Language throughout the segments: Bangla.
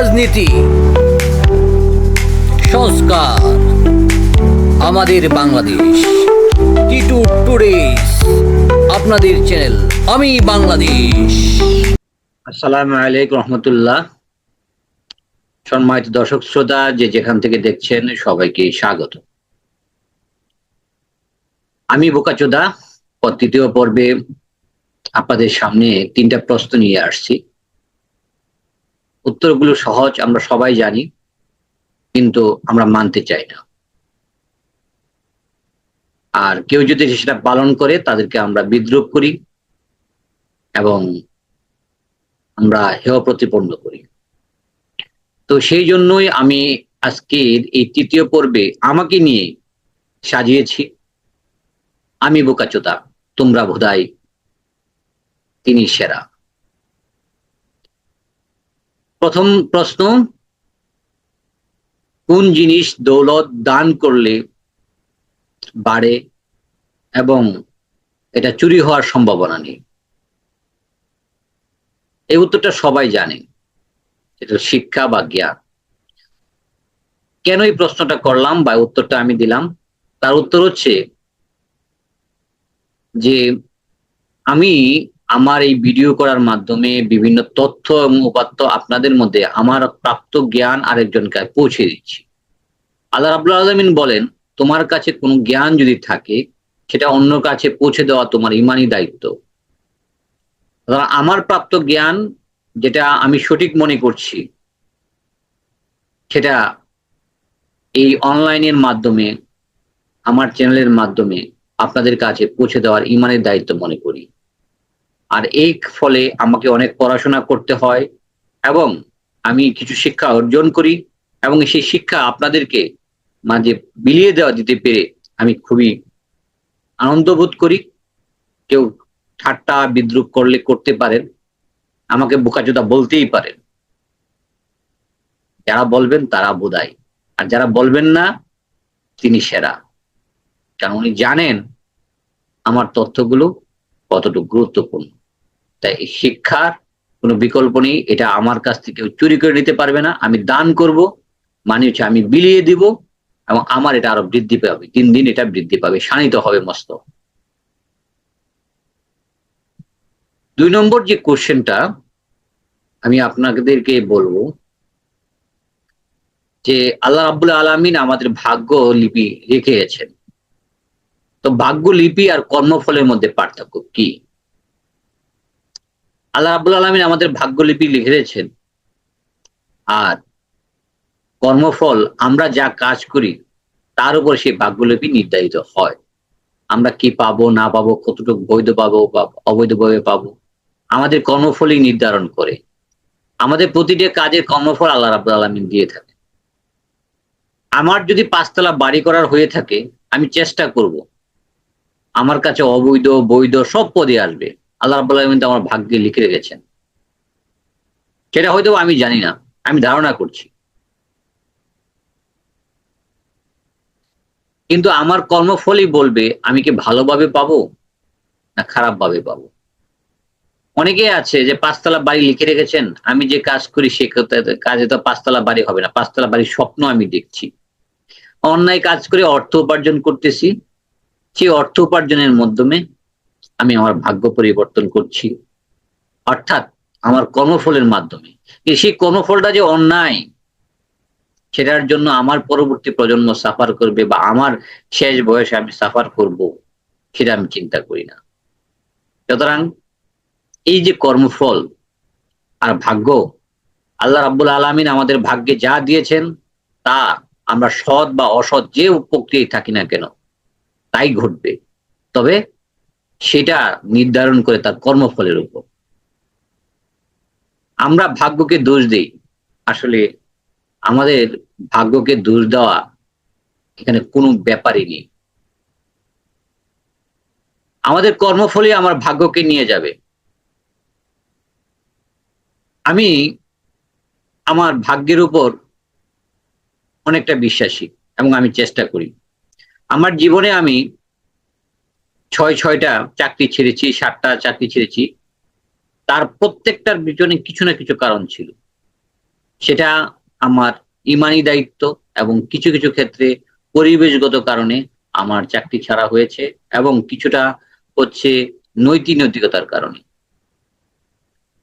রাজনীতি, সংস্কার, আমাদের বাংলাদেশ। টিটু টুডেস আপনাদের চ্যানেল আমি বাংলাদেশ। আসসালামু আলাইকুম রহমতুল্লাহ। সম্মানিত দর্শক শ্রোতা, যে যেখান থেকে দেখছেন, সবাইকে স্বাগত। আমি বোকাচোদা তৃতীয় পর্বে আপনাদের সামনে তিনটা প্রশ্ন নিয়ে আসছি। উত্তরগুলো সহজ, আমরা সবাই জানি, কিন্তু আমরা মানতে চাই না। আর কেউ যদি সেটা পালন করে, তাদেরকে আমরা বিদ্রুপ করি এবং আমরা হেয় প্রতিপন্ন করি। তো সেই জন্যই আমি আজকের এই তৃতীয় পর্বে আমাকে নিয়ে সাজিয়েছি। আমি বোকাচোতা তোমরা বোধহয় তিনি সেরা। প্রথম প্রশ্ন, কোন জিনিস দৌলত দান করলে বাড়ে এবং এটা চুরি হওয়ার সম্ভাবনা নেই? এই উত্তরটা সবাই জানে, এটা শিক্ষা বা জ্ঞান। কেন এই প্রশ্নটা করলাম বা উত্তরটা আমি দিলাম? তার উত্তর হচ্ছে যে আমি আমার এই ভিডিও করার মাধ্যমে বিভিন্ন তথ্য এবং উপাত্ত আপনাদের মধ্যে আমার প্রাপ্ত জ্ঞান আরেকজনকে পৌঁছে দিচ্ছি। আল্লাহ রাবুল আলমিন বলেন, তোমার কাছে কোনো জ্ঞান যদি থাকে, সেটা অন্য কাছে পৌঁছে দেওয়া তোমার ইমানই দায়িত্ব। আমার প্রাপ্ত জ্ঞান যেটা আমি সঠিক মনে করছি, সেটা এই অনলাইনের মাধ্যমে, আমার চ্যানেলের মাধ্যমে আপনাদের কাছে পৌঁছে দেওয়ার ইমানের দায়িত্ব মনে করি। আর এই ফলে আমাকে অনেক পড়াশোনা করতে হয় এবং আমি কিছু শিক্ষা অর্জন করি এবং সেই শিক্ষা আপনাদেরকে মাঝে বিলিয়ে দেওয়া দিতে পেরে আমি খুবই আনন্দ বোধ করি। কেউ ঠাট্টা, বিদ্রুপ করলে করতে পারেন, আমাকে বোকাচোদা বলতেই পারেন। যারা বলবেন তারা বোধায় আর যারা বলবেন না, তিনি সেরা। কারণ উনি জানেন আমার তথ্যগুলো কতটুকু গুরুত্বপূর্ণ। তাই শিক্ষার কোনো বিকল্প নেই, এটা আমার কাছ থেকে চুরি করে নিতে পারবে না, আমি দান করব মানে হচ্ছে আমি বিলিয়ে দিব এবং আমার এটা আরও বৃদ্ধি পাবে, দিন দিন এটা বৃদ্ধি পাবে, শানিত হবে মস্ত। দুই নম্বর যে কোশ্চেনটা আমি আপনাদেরকে বলব, যে আল্লাহ রাবুল আলমিন আমাদের ভাগ্য লিপি রেখে গেছেন তো ভাগ্য লিপি আর কর্মফলের মধ্যে পার্থক্য কি? আল্লাহ রাবুল আলমিন আমাদের ভাগ্যলিপি লিখে দিয়েছেন আর কর্মফল আমরা যা কাজ করি, তার উপর সেই ভাগ্যলিপি নির্ধারিত হয়। আমরা কি পাবো, না পাবো, কতটুকু বৈধ পাবো বা অবৈধভাবে পাবো, আমাদের কর্মফলই নির্ধারণ করে। আমাদের প্রতিটা কাজের কর্মফল আল্লাহ রাবুল আলমিন দিয়ে থাকে। আমার যদি পাঁচতলা বাড়ি করার হয়ে থাকে, আমি চেষ্টা করব। আমার কাছে অবৈধ, বৈধ সব পদে আসবে। আল্লাহ রাবুল আলমিন আমার ভাগ্যে লিখে রেখেছেন। সেটা হয়তো আমি জানি না, আমি ধারণা করছি। কিন্তু আমার কর্মফলই বলবে, আমি কি ভালোভাবে পাবো না খারাপ ভাবে পাবো? অনেকে আছে যে পাঁচতলা বাড়ি লিখে রেখেছেন, আমি যে কাজ করি সে কাজে তো পাঁচতলা বাড়ি হবে না, পাঁচতলা বাড়ির স্বপ্ন আমি দেখছি। অন্যায় কাজ করে অর্থ উপার্জন করতেছি, সেই অর্থ উপার্জনের মাধ্যমে আমি আমার ভাগ্য পরিবর্তন করছি। অর্থাৎ আমার কর্মফলের মাধ্যমে। সেই কর্মফলটা যে অন্যায়, সেটার জন্য আমার পরবর্তী প্রজন্ম সাফার করবে বা আমার শেষ বয়সে আমি সাফার করব, সেটা আমি চিন্তা করি না। সুতরাং এই যে কর্মফল আর ভাগ্য, আল্লাহ রাব্বুল আলমিন আমাদের ভাগ্যে যা দিয়েছেন, তা আমরা সৎ বা অসৎ যে প্রক্রিয়ায় থাকি না কেন, তাই ঘটবে। তবে সেটা নির্ধারণ করে তার কর্মফলের উপর। আমরা ভাগ্যকে দোষ দেই। আসলে আমাদের ভাগ্যকে দোষ দেওয়া এখানে কোনো ব্যাপারই নেই। আমাদের কর্মফলই আমার ভাগ্যকে নিয়ে যাবে। আমি আমার ভাগ্যের উপর অনেকটা বিশ্বাসী এবং আমি চেষ্টা করি। আমার জীবনে আমি ছয় ছয়টা চাকরি ছেড়েছি, সাতটা চাকরি ছেড়েছি। তার প্রত্যেকটার পিছনে কিছু না কিছু কারণ ছিল। সেটা আমার ইমানি দায়িত্ব এবং কিছু কিছু ক্ষেত্রে পরিবেশগত কারণে আমার চাকরি ছাড়া হয়েছে এবং কিছুটা হচ্ছে নৈতিক নৈতিকতার কারণে।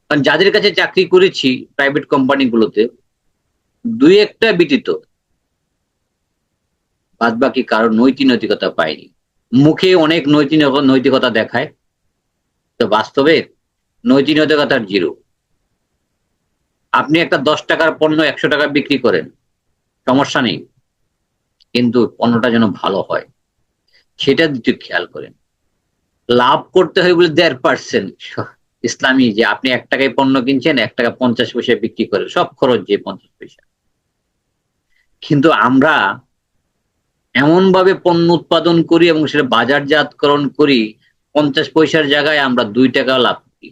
কারণ যাদের কাছে চাকরি করেছি প্রাইভেট কোম্পানিগুলোতে দুই একটা ব্যতীত বাদ বাকি কারও নৈতিক নৈতিকতা পাইনি। মুখে অনেক নৈতিক নৈতিকতা দেখায়, তো বাস্তবে নৈতিক নৈতিকতার জিরো। আপনি একটা দশ টাকার পণ্য একশো টাকা বিক্রি করেন, সমস্যা নেই, কিন্তু পণ্যটা যেন ভালো হয়, সেটা দিতে খেয়াল করেন। লাভ করতে হয় বলে দেড় পার্সেন্ট ইসলামী, যে আপনি এক টাকায় পণ্য কিনছেন, এক টাকা পঞ্চাশ পয়সা বিক্রি করেন, সব খরচ যে পঞ্চাশ পয়সা। কিন্তু আমরা এমন ভাবে পণ্য উৎপাদন করি এবং সেটা বাজারজাতকরণ করি, পঞ্চাশ পয়সার জায়গায় আমরা দুই টাকা লাভ করি।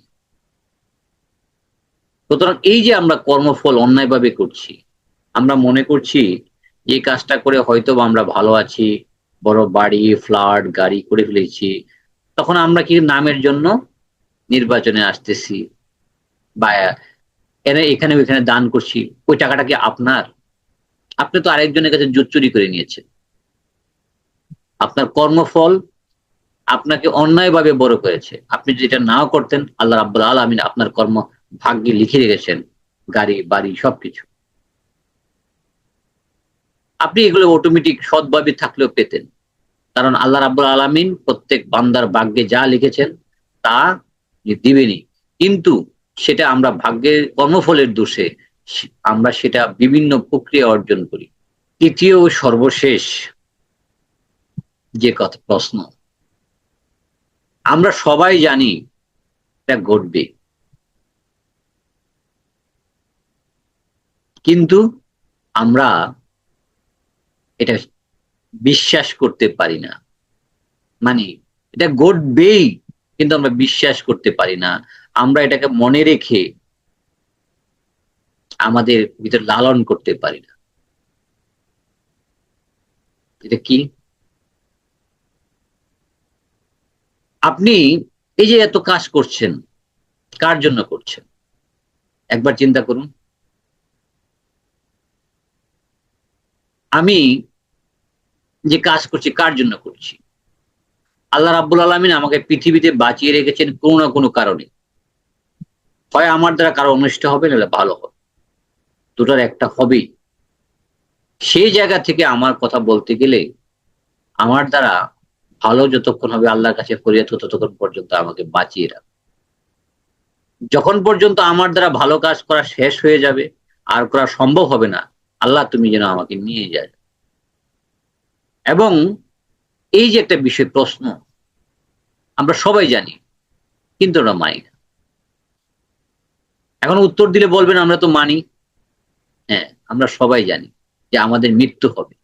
সুতরাং এই যে আমরা কর্মফল অন্যায়ভাবে করছি, আমরা মনে করছি যে কাজটা করে হয়তো আমরা ভালো আছি, বড় বাড়ি, ফ্ল্যাট, গাড়ি করে ফেলেছি, তখন আমরা কি নামের জন্য নির্বাচনে আসতেছি বা এনে এখানে ওইখানে দান করছি, ওই টাকাটা কি আপনার? আপনি তো আরেকজনের কাছে জুত চুরি করে নিয়েছেন। আপনার কর্মফল আপনাকে অন্যায়ভাবে বড় করেছে। আপনি যদি এটা নাও করতেন, আল্লাহ রাব্বুল আলমিন আপনার কর্ম ভাগ্যে লিখে রেখেছেন, গাড়ি, বাড়ি, সবকিছু। আপনি এগুলো অটোমেটিক সৎভাবে থাকলেও পেতেন। কারণ আল্লাহ রাব্বুল আলমিন প্রত্যেক বান্দার ভাগ্যে যা লিখেছেন, তা দিবেনি কিন্তু সেটা আমরা ভাগ্যের কর্মফলের দোষে আমরা সেটা বিভিন্ন প্রক্রিয়া অর্জন করি। তৃতীয় সর্বশেষ যে কথা, প্রশ্ন। আমরা সবাই জানি এটা ঘটবে। কিন্তু আমরা এটা বিশ্বাস করতে পারি না। মানে এটা ঘটবেই, কিন্তু আমরা বিশ্বাস করতে পারি না। আমরা এটাকে মনে রেখে আমাদের ভিতরে লালন করতে পারি না। এটা কি? আপনি এই যে এত কাজ করছেন, কার জন্য করছেন? একবার চিন্তা করুন। আমি যে কাজ করছি, কার জন্য করছি? আল্লাহ রাব্বুল আলমিন আমাকে পৃথিবীতে বাঁচিয়ে রেখেছেন কোনো না কোনো কারণে। হয় আমার দ্বারা কারও অনিষ্ট হবে, নাহলে ভালো হবে। দুটার একটা হবেই। সেই জায়গা থেকে আমার কথা বলতে গেলে আমার দ্বারা ভালো যতক্ষণ হবে আল্লাহর কাছে ফরিয়াদ ততক্ষণ পর্যন্ত আমাকে বাঁচিয়ে রাখ। যখন পর্যন্ত আমার দ্বারা ভালো কাজ করা শেষ হয়ে যাবে, আর করা সম্ভব হবে না, আল্লাহ তুমি যেন আমাকে নিয়ে যায়। এবং এই যে একটা বিষয় প্রশ্ন, আমরা সবাই জানি, কিন্তু ওরা মানি না। এখন উত্তর দিলে বলবেন, আমরা তো মানি। হ্যাঁ আমরা সবাই জানি যে আমাদের মৃত্যু হবে।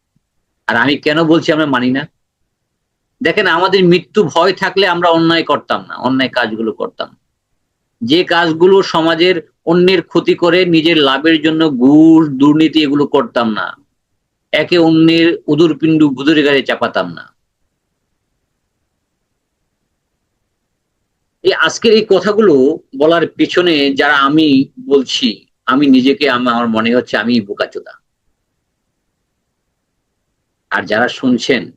আর আমি কেন বলছি আমরা মানি না? দেখেন, আমাদের মৃত্যু ভয় থাকলে আমরা অন্যায় করতাম না, অন্যায় কাজগুলো করতাম। যে কাজগুলো সমাজের অন্যের ক্ষতি করে নিজের লাভের জন্য গুড় দুর্নীতি এগুলো করতাম না। একে অন্যের উদুর পিণ্ডু গুদুরে গাড়ি চাপাতাম না। এই আজকের এই কথাগুলো বলার পেছনে যারা আমি বলছি, আমি নিজেকে, আমার মনে হচ্ছে আমি বোকাচোদা। আর যারা শুনছেন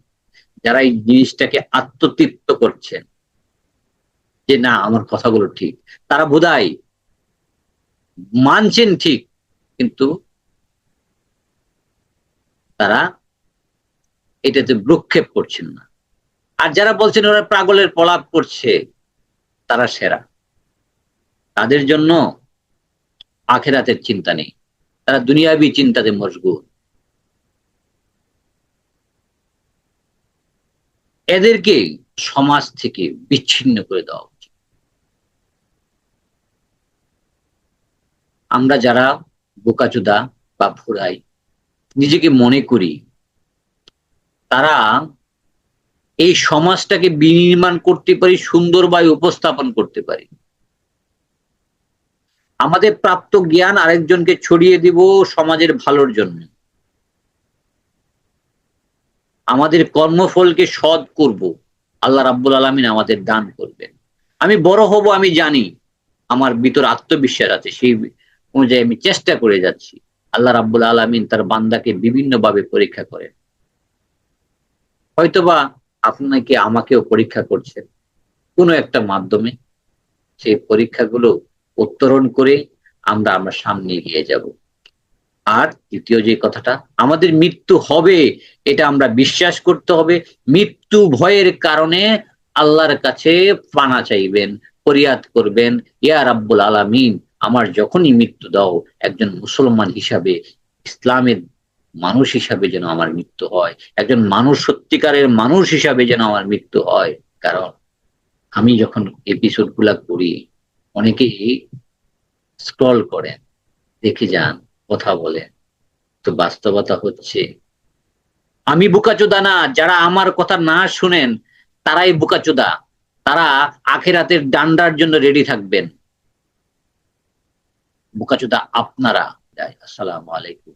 যারা এই জিনিসটাকে আত্মতৃপ্ত করছেন, যে না, আমার কথাগুলো ঠিক। তারা বোধহয় মানছেন ঠিক, কিন্তু তারা এটাতে ভ্রুক্ষেপ করছেন না। আর যারা বলছেন ওরা পাগলের পলাপ করছে, তারা সেরা। তাদের জন্য আখেরাতের চিন্তা নেই। তারা দুনিয়াবি চিন্তাতে মজগুর এদেরকে সমাজ থেকে বিচ্ছিন্ন করে দেওয়া উচিত। আমরা যারা বোকাচুদা বা ফুরাই নিজেকে মনে করি, তারা এই সমাজটাকে বিনির্মাণ করতে পারি সুন্দরভাবে উপস্থাপন করতে পারি। আমাদের প্রাপ্ত জ্ঞান আরেকজনকে ছড়িয়ে দিব সমাজের ভালোর জন্য। আমাদের কর্মফলকে সৎ করব। আল্লাহ রাব্বুল আলমিন আমাদের দান করবেন। আমি বড় হব, আমি জানি। আমার ভিতর আত্মবিশ্বাস আছে, সেই অনুযায়ী আমি চেষ্টা করে যাচ্ছি। আল্লাহ রাব্বুল আলমিন তার বান্দাকে বিভিন্ন ভাবে পরীক্ষা করেন। হয়তোবা আপনাকে আমাকেও পরীক্ষা করছেন। কোনো একটা মাধ্যমে সেই পরীক্ষাগুলো উত্তরণ করে আমরা আমরা সামনে এগিয়ে যাব। আর দ্বিতীয় যে কথাটা, আমাদের মৃত্যু হবে, এটা আমরা বিশ্বাস করতে হবে। মৃত্যু ভয়ের কারণে আল্লাহর কাছে পানা চাইবেন, ফরিয়াদ করবেন, ইয়া রাব্বুল আলামিন, আমার যখনই মৃত্যু দাও, একজন মুসলমান হিসাবে, ইসলামের মানুষ হিসাবে যেন আমার মৃত্যু হয়, একজন মানুষ, সত্যিকারের মানুষ হিসাবে যেন আমার মৃত্যু হয়। কারণ আমি যখন এপিসোডগুলা করি অনেকেই স্ক্রল করেন, দেখে যান কথা বলেন তো বাস্তবতা হচ্ছে, আমি বুকাচোদা না, যারা আমার কথা না শুনেন, তারাই বোকাচোদা তারা আখেরাতের ডান্ডার জন্য রেডি থাকবেন। বোকাচোদা আপনারা। আসসালামু আলাইকুম।